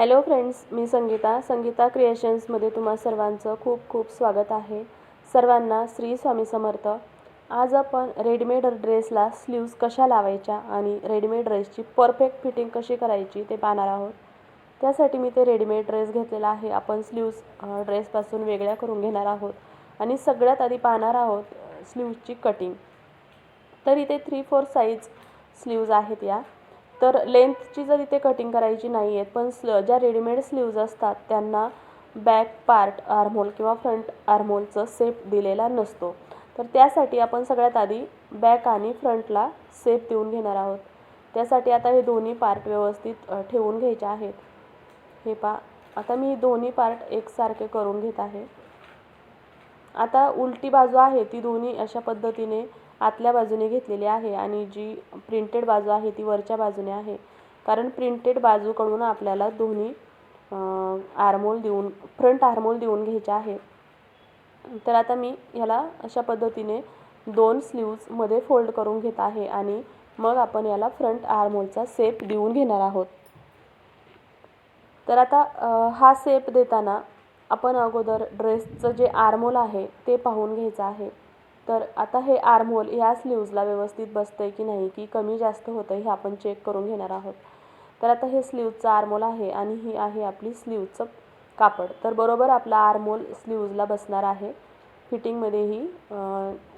Hello friends मी संगीता. संगीता क्रिएशन्समध्ये तुम्हा सर्वांचं खूप खूप स्वागत आहे. सर्वांना श्री स्वामी समर्थ. आज आपण रेडीमेड ड्रेसला स्लीव्ज कशा लावायच्या आणि रेडीमेड ड्रेसची परफेक्ट फिटिंग कशी करायची ते पाहणार आहोत. त्यासाठी मी ते रेडीमेड ड्रेस घेतलेला आहे. आपण स्लीव्ज ड्रेसपासून वेगळ्या करून घेणार आहोत. आणि सगळ्यात आधी पाहणार आहोत स्लीव्जची कटिंग तर इथे थ्री फोर साईज स्लीव्ज आहेत या. तर लेंथची जर इथे कटिंग करायची नाही आहेत पण स्ल ज्या रेडीमेड स्लीव्ज असतात त्यांना बॅक पार्ट आर्मोल किंवा फ्रंट आर्मोलचं सेप दिलेला नसतो. तर त्यासाठी आपण सगळ्यात आधी बॅक आणि फ्रंटला सेप देऊन घेणार आहोत. त्यासाठी आता हे दोन्ही पार्ट व्यवस्थित ठेवून घ्यायचे आहेत. हे पा आता मी दोन्ही पार्ट एकसारखे करून घेत आहे. आता उलटी बाजू आहे ती दोन्ही अशा पद्धतीने आतल्या बाजूने घेतलेली आहे आणि जी प्रिंटेड बाजू आहे ती वरच्या बाजूने आहे. कारण प्रिंटेड बाजूकडून आपल्याला दोन्ही आर्मोल देऊन फ्रंट आर्मोल देऊन घ्यायचे आहे. तर आता मी ह्याला अशा पद्धतीने दोन स्लीव्जमध्ये फोल्ड करून घेत आहे आणि मग आपण याला फ्रंट आर्मोलचा सेप देऊन घेणार आहोत. तर आता हा सेप देताना आपण अगोदर ड्रेसचं जे आर्मोल आहे ते पाहून घ्यायचं आहे. तर आता हे आर्मोल ह्या स्लीव्जला व्यवस्थित बसतं आहे की नाही की कमी जास्त होतं आहे हे आपण चेक करून घेणार आहोत. तर आता हे स्लीवचं आर्मोल आहे आणि ही आहे आपली स्लीवचं कापड. तर बरोबर आपला आर्मोल स्लीव्जला बसणार आहे. फिटिंगमध्येही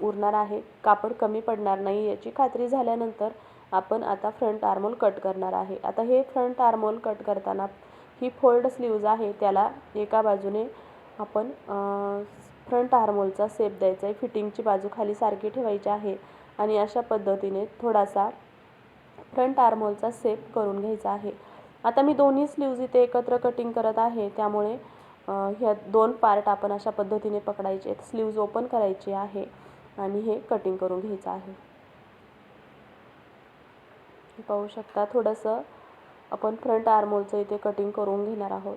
उरणार आहे. कापड कमी पडणार नाही याची खात्री झाल्यानंतर आपण आता फ्रंट आर्मोल कट करणार आहे. आता हे फ्रंट आर्मोल कट करताना ही फोल्ड स्लीव्ज आहे त्याला एका बाजूने आपण फ्रंट आर्मोलचा सेप द्यायचा आहे. फिटिंगची बाजू खाली सारखी ठेवायची आहे आणि अशा पद्धतीने थोडासा फ्रंट आर्मोलचा सेप करून घ्यायचा आहे. आता मी दोन्ही स्लीव्ज इथे एकत्र कटिंग करत आहे. त्यामुळे ह्या दोन पार्ट आपण अशा पद्धतीने पकडायचे आहेत. स्लीव्ज ओपन करायची आहे आणि हे कटिंग करून घ्यायचं आहे. पाहू शकता थोडंसं आपण फ्रंट आर्मोलचं इथे कटिंग करून घेणार आहोत.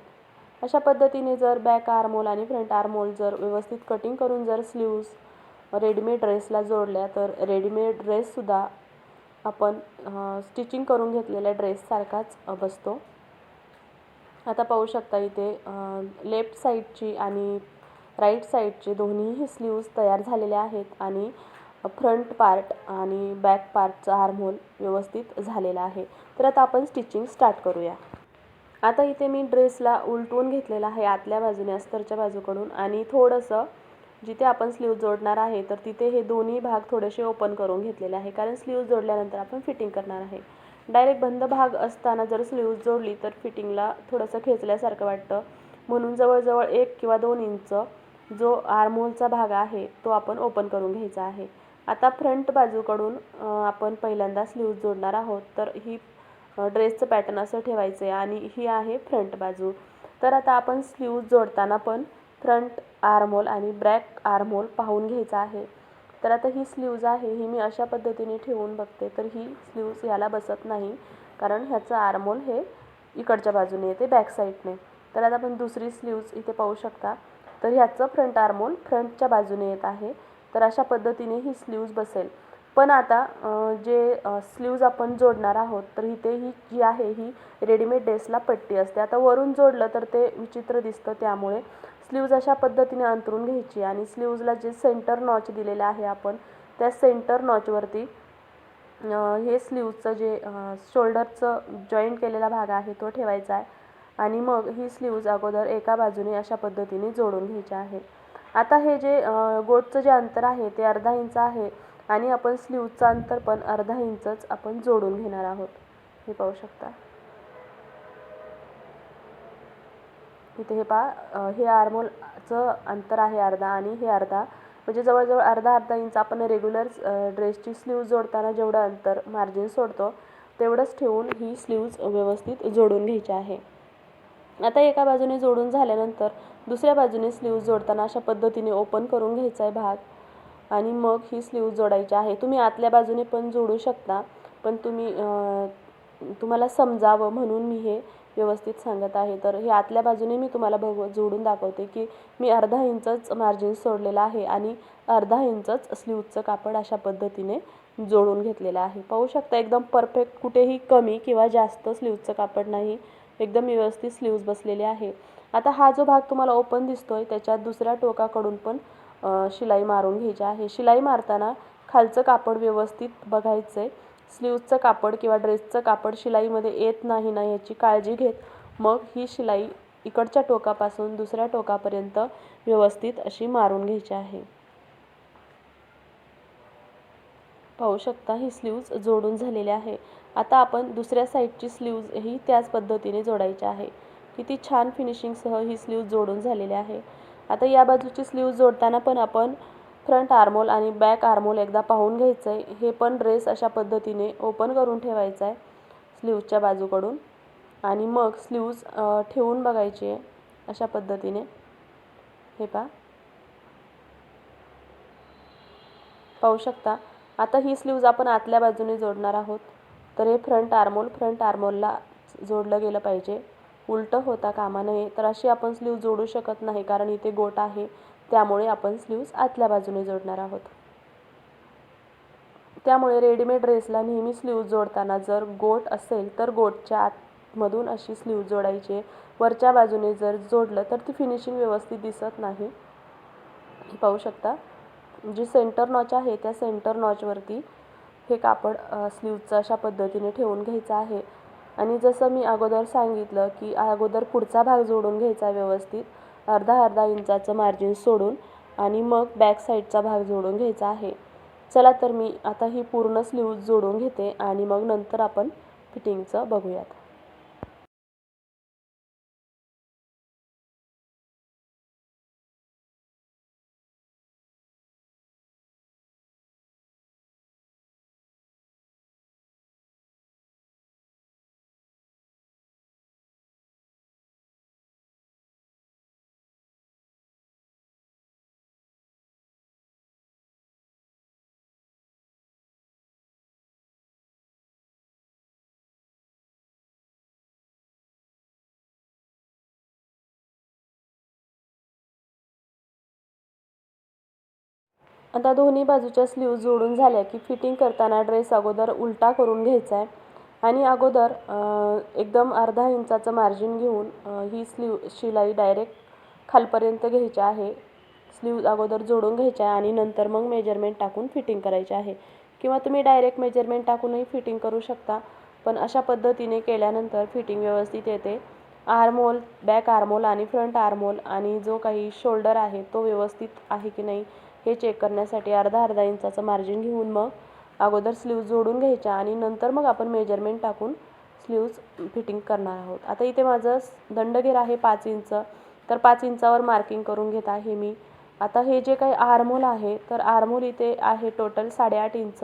अशा पद्धतीने जर बॅक आर्मोल आणि फ्रंट आर्मोल जर व्यवस्थित कटिंग करून जर स्लीव्ज रेडीमेड ड्रेसला जोडल्या तर रेडीमेड ड्रेससुद्धा आपण स्टिचिंग करून घेतलेल्या ड्रेससारखाच बसतो. आता पाहू शकता इथे लेफ्ट साईडची आणि राईट साईडचे दोन्हीही स्लीव्ज तयार झालेले आहेत आणि फ्रंट पार्ट आणि बॅक पार्टचा आर्महोल व्यवस्थित झालेला आहे. तर आता आपण स्टिचिंग स्टार्ट करूया. आता इथे मी ड्रेसला उलटवून घेतलेला आहे आतल्या बाजूने अस्तरच्या बाजूकडून. आणि थोडंसं जिथे आपण स्लीव जोडणार आहे तर तिथे हे दोन्ही भाग थोडेसे ओपन करून घेतलेले आहे. कारण स्लीव जोडल्यानंतर आपण फिटिंग करणार आहे. डायरेक्ट बंद भाग असताना जर स्लीव जोडली तर फिटिंगला थोडंसं खेचल्यासारखं वाटतं. म्हणून जवळजवळ एक किंवा दोन इंच जो आर्मोलचा भाग आहे तो आपण ओपन करून घ्यायचा आहे. आता फ्रंट बाजूकडून आपण पहिल्यांदा स्लीव जोडणार आहोत तर ही ड्रेसचं पॅटर्न असं ठेवायचं आहे आणि ही आहे फ्रंट बाजू. तर आता आपण स्लीव जोडताना पण फ्रंट आर्मोल आणि ब्रॅक आर्मोल पाहून घ्यायचा आहे. तर आता ही स्लीव्ज आहे ही मी अशा पद्धतीने ठेवून बघते तर ही स्लीव्ज ह्याला बसत नाही. कारण ह्याचं आर्मोल हे इकडच्या बाजूने येते बॅक साईडने तर आता आपण दुसरी स्लीव्ज इथे पाहू शकता. तर ह्याचं फ्रंट आर्मोल फ्रंटच्या बाजूने येत आहे. तर अशा पद्धतीने ही स्लीव्ज बसेल. पण आता जे स्लीव्ज आपण जोडणार आहोत तर इथे ही जी आहे ही रेडीमेड ड्रेसला पट्टी असते. आता वरून जोडलं तर ते विचित्र दिसतं त्यामुळे. स्लीव्ज अशा पद्धतीने अंतरून घ्यायची आणि स्लीव्जला जे सेंटर नॉच दिलेलं आहे आपण त्या सेंटर नॉचवरती हे स्लीवचं जे शोल्डरचं जॉईंट केलेला भाग आहे तो ठेवायचा आहे. आणि मग ही स्लीव्ज अगोदर एका बाजूने अशा पद्धतीने जोडून घ्यायची आहे आता हे जे गोटचं जे अंतर आहे ते अर्धा इंच आहे. आणि आपण स्लीव्जचं अंतर पण अर्धा इंचच आपण जोडून घेणार आहोत. हे पाहू शकता. इथे हे पहा हे आर्मोलचं अंतर आहे अर्धा आणि हे अर्धा. म्हणजे जवळजवळ अर्धा अर्धा इंच आपण रेग्युलर ड्रेसची स्लीव जोडताना जेवढं अंतर मार्जिन सोडतो तेवढंच ठेवून ही स्लीव्ज व्यवस्थित जोडून घ्यायची आहे. आता एका बाजूने जोडून झाल्यानंतर दुसऱ्या बाजूने स्लीव जोडताना अशा पद्धतीने ओपन करून घ्यायचा आहे भाग. आणि मग ही स्लीव जोडायची आहे. तुम्ही आतल्या बाजूने पण जोडू शकता पण तुम्ही तुम्हाला समजावं म्हणून मी हे व्यवस्थित सांगत आहे. तर हे आतल्या बाजूने मी तुम्हाला बघ जोडून दाखवते की मी अर्धा इंचच मार्जिन सोडलेलं आहे आणि अर्धा इंचच स्लीवचं कापड अशा पद्धतीने जोडून घेतलेलं आहे. पाहू शकता एकदम परफेक्ट कुठेही कमी किंवा जास्त स्लीवचं कापड नाही एकदम व्यवस्थित स्लीव्ज बसलेले आहे. आता हा जो भाग तुम्हाला ओपन दिसतोय त्याच्यात दुसऱ्या टोकाकडून पण शिलाई मारून घ्यायची आहे. शिलाई मारताना खालचं कापड व्यवस्थित बघायचं आहे स्लीवचं कापड किंवा ड्रेसचं कापड शिलाईमध्ये येत नाही ना याची काळजी घेत मग ही शिलाई इकडच्या टोकापासून दुसऱ्या टोकापर्यंत व्यवस्थित अशी मारून घ्यायची आहे. पाहू शकता ही स्लीव्ज जोडून झालेली आहे. आता आपण दुसऱ्या साईडची स्लीव्ज ही त्याच पद्धतीने जोडायची आहे. किती छान फिनिशिंगसह ही स्लीव्ज जोडून झालेली आहे. आता या बाजूची स्लीव्ज जोडताना पण आपण फ्रंट आर्मोल आणि बॅक आर्मोल एकदा पाहून घ्यायचं आहे हे पण ड्रेस अशा पद्धतीने ओपन करून ठेवायचा आहे स्लीव्जच्या बाजूकडून. आणि मग स्लीव्ज ठेवून बघायची आहे अशा पद्धतीने. हे पहा. पाहू शकता. आता ही स्लीव्ज आपण आतल्या बाजूने जोडणार आहोत. तर हे फ्रंट आर्मोल फ्रंट आर्मोलला जोडलं गेलं पाहिजे. उलटं होता कामा नये तर अशी आपण स्लीव जोडू शकत नाही कारण इथे गोट आहे. त्यामुळे आपण स्लीव्ज आतल्या बाजूने जोडणार आहोत. त्यामुळे रेडीमेड ड्रेसला नेहमी स्लीव जोडताना जर गोट असेल तर गोटच्या आतमधून अशी स्लीव जोडायची. आहे. वरच्या बाजूने जर जोडलं तर ती फिनिशिंग व्यवस्थित दिसत नाही. पाहू शकता? जी सेंटर नॉच आहे त्या सेंटर नॉचवरती हे कापड स्लीवचं अशा पद्धतीने ठेवून घ्यायचं आहे. आणि जसं मी अगोदर सांगितलं की अगोदर पुढचा भाग जोडून घ्यायचा व्यवस्थित अर्धा अर्धा इंचाचं मार्जिन सोडून आणि मग बॅक साईडचा भाग जोडून घ्यायचा आहे. चला तर मी आता ही पूर्ण स्लीव जोडून घेते आणि मग नंतर आपण फिटिंगचं बघूयात. आता दोन्ही बाजूच्या स्लीव जोडून झाल्या की फिटिंग करताना ड्रेस अगोदर उलटा करून घ्यायचा आहे. आणि अगोदर एकदम अर्धा इंचाचं मार्जिन घेऊन ही स्लीव शिलाई डायरेक्ट खालपर्यंत घ्यायची आहे. स्लीव अगोदर जोडून घ्यायच्या आहे आणि नंतर मग मेजरमेंट टाकून फिटिंग करायची आहे. किंवा तुम्ही डायरेक्ट मेजरमेंट टाकूनही फिटिंग करू शकता पण अशा पद्धतीने केल्यानंतर फिटिंग व्यवस्थित येते. आर्मोल बॅक आर्मोल आणि फ्रंट आर्मोल आणि जो काही शोल्डर आहे तो व्यवस्थित आहे की नाही हे चेक करण्यासाठी अर्धा अर्धा इंचाचं मार्जिन घेऊन मग अगोदर स्लीव जोडून घ्यायच्या आणि नंतर मग आपण मेजरमेंट टाकून स्लीव्ज फिटिंग करणार आहोत. आता इथे माझं दंडगेर आहे पाच इंच. तर पाच इंचावर मार्किंग करून घेत आहे मी. आता हे जे काही आर्मोल आहे तर आर्मोल इथे आहे टोटल साडेआठ इंच.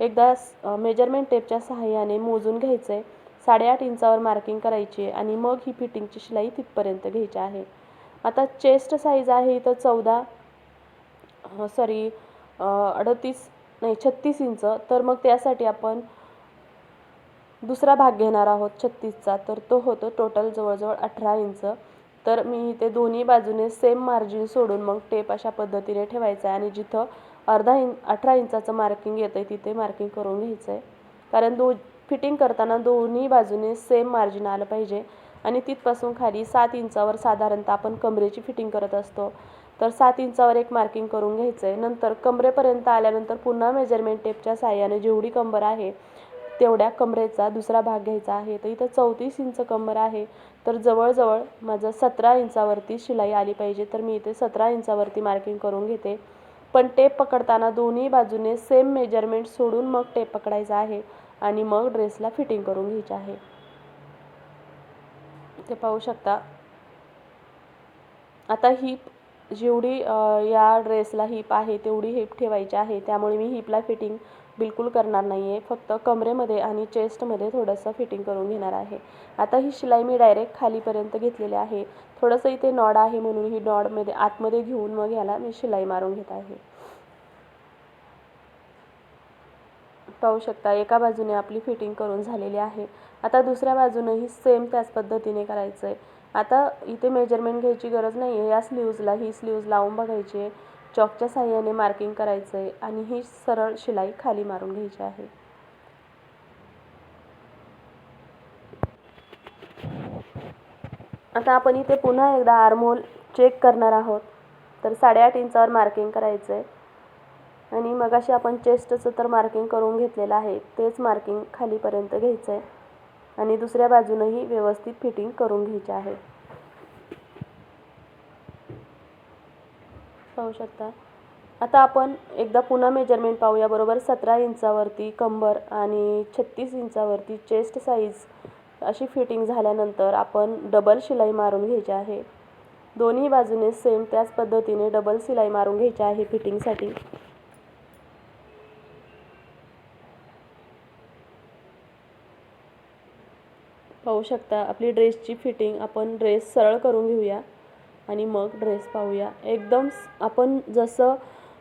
एकदा मेजरमेंट टेपच्या सहाय्याने मोजून घ्यायचं आहे साडेआठ इंचावर मार्किंग करायची आहे आणि मग ही फिटिंगची शिलाई तिथपर्यंत घ्यायची आहे. आता चेस्ट साईज आहे इथं चौदा. सॉरी अडतीस नाही छत्तीस इंच. तर मग त्यासाठी आपण दुसरा भाग घेणार आहोत छत्तीसचा. तर तो होतो टोटल जवळजवळ अठरा इंच. तर मी इथे दोन्ही बाजूने सेम मार्जिन सोडून मग टेप अशा पद्धतीने ठेवायचा आहे. आणि जिथं अर्धा इंच अठरा इंचाचं मार्किंग येतं आहे तिथे मार्किंग करून घ्यायचं आहे कारण दो फिटिंग करताना दोन्ही बाजूने सेम मार्जिन आलं पाहिजे. आणि तिथपासून खाली सात इंचावर साधारणतः आपण कमरेची फिटिंग करत असतो. तर सात इंचावर एक मार्किंग करून घ्यायचं आहे नंतर कमरेपर्यंत आल्यानंतर पुन्हा मेजरमेंट टेपच्या साह्याने जेवढी कंबर आहे तेवढ्या कमरेचा दुसरा भाग घ्यायचा आहे. तर इथं चौतीस इंच कंबर आहे. तर जवळजवळ माझं सतरा इंचावरती शिलाई आली पाहिजे. तर मी इथे सतरा इंचावरती मार्किंग करून घेते. पण टेप पकडताना दोन्ही बाजूने सेम मेजरमेंट सोडून मग टेप पकडायचा आहे आणि मग ड्रेसला फिटिंग करून घ्यायची आहे. ते पाहू शकता. आता ही जेवढी या ड्रेसला हिप आहे तेवढी हिप ठेवायची आहे. त्यामुळे मी हिपला फिटिंग बिलकुल करणार नाही आहे फक्त कमरेमध्ये आणि चेस्टमध्ये थोडंसं फिटिंग करून घेणार आहे. आता ही शिलाई मी डायरेक्ट खालीपर्यंत घेतलेली आहे. थोडंसं इथे नॉड आहे म्हणून ही नॉडमध्ये आतमध्ये घेऊन मग ह्याला मी शिलाई मारून घेत आहे. पाहू शकता एका बाजूने आपली फिटिंग करून झालेली आहे. आता दुसऱ्या बाजूनंही सेम त्याच पद्धतीने करायचं आहे आता इथे मेजरमेंट घ्यायची गरज नाही आहे या स्लीव्जला ही स्लीव्ज लावून बघायची आहे. चॉकच्या साह्याने मार्किंग करायचं आहे आणि ही सरळ शिलाई खाली मारून घ्यायची आहे. आता आपण इथे पुन्हा एकदा आर्मोल चेक करणार आहोत. तर साडेआठ इंचावर मार्किंग करायचं आहे आणि मगाशी आपण चेस्टचं तर मार्किंग करून घेतलेलं आहे. तेच मार्किंग खालीपर्यंत घ्यायचं आहे आणि दुसऱ्या बाजूनही व्यवस्थित फिटिंग करून घ्यायचे आहे. पाहू शकता. आता आपण एकदा पुन्हा मेजरमेंट पाहूया. बरोबर सतरा इंचावरती कंबर आणि छत्तीस इंचावरती चेस्ट साईज अशी फिटिंग झाल्यानंतर आपण डबल शिलाई मारून घ्यायची आहे. दोन्ही बाजूने सेम त्याच पद्धतीने डबल शिलाई मारून घ्यायची आहे फिटिंगसाठी पाहू शकता आपली ड्रेसची फिटिंग आपण ड्रेस सरळ करून घेऊया आणि मग ड्रेस पाहूया. एकदम आपण जसं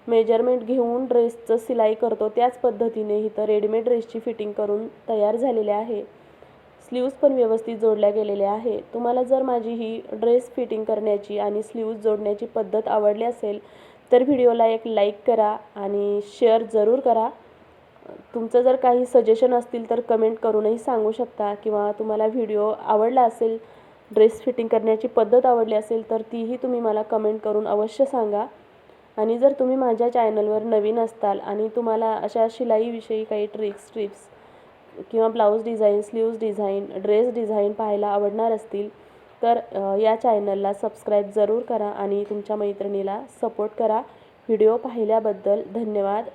मेजरमेंट घेऊन ड्रेसचं सिलाई करतो त्याच पद्धतीने इथं रेडीमेड ड्रेसची फिटिंग करून तयार झालेले आहे. स्लीव्ज पण व्यवस्थित जोडल्या गेलेल्या आहे तुम्हाला जर माझी ही ड्रेस फिटिंग करण्याची आणि स्लीव्ज जोडण्याची पद्धत आवडली असेल तर व्हिडिओला एक लाईक करा आणि शेअर जरूर करा. तुमचं जर काही सजेशन असतील तर कमेंट करूनही सांगू शकता. किंवा तुम्हाला व्हिडिओ आवडला असेल ड्रेस फिटिंग करण्याची पद्धत आवडली असेल तर तीही तुम्ही मला कमेंट करून अवश्य सांगा. आणि जर तुम्ही माझ्या चॅनलवर नवीन असताल आणि तुम्हाला अशा शिलाईविषयी काही ट्रिक्स टिप्स किंवा blouse design sleeves design dress design पाहायला आवडणार असतील तर या चॅनलला सबस्क्राईब जरूर करा आणि तुमच्या मैत्रिणीला सपोर्ट करा. व्हिडिओ पाहिल्याबद्दल धन्यवाद.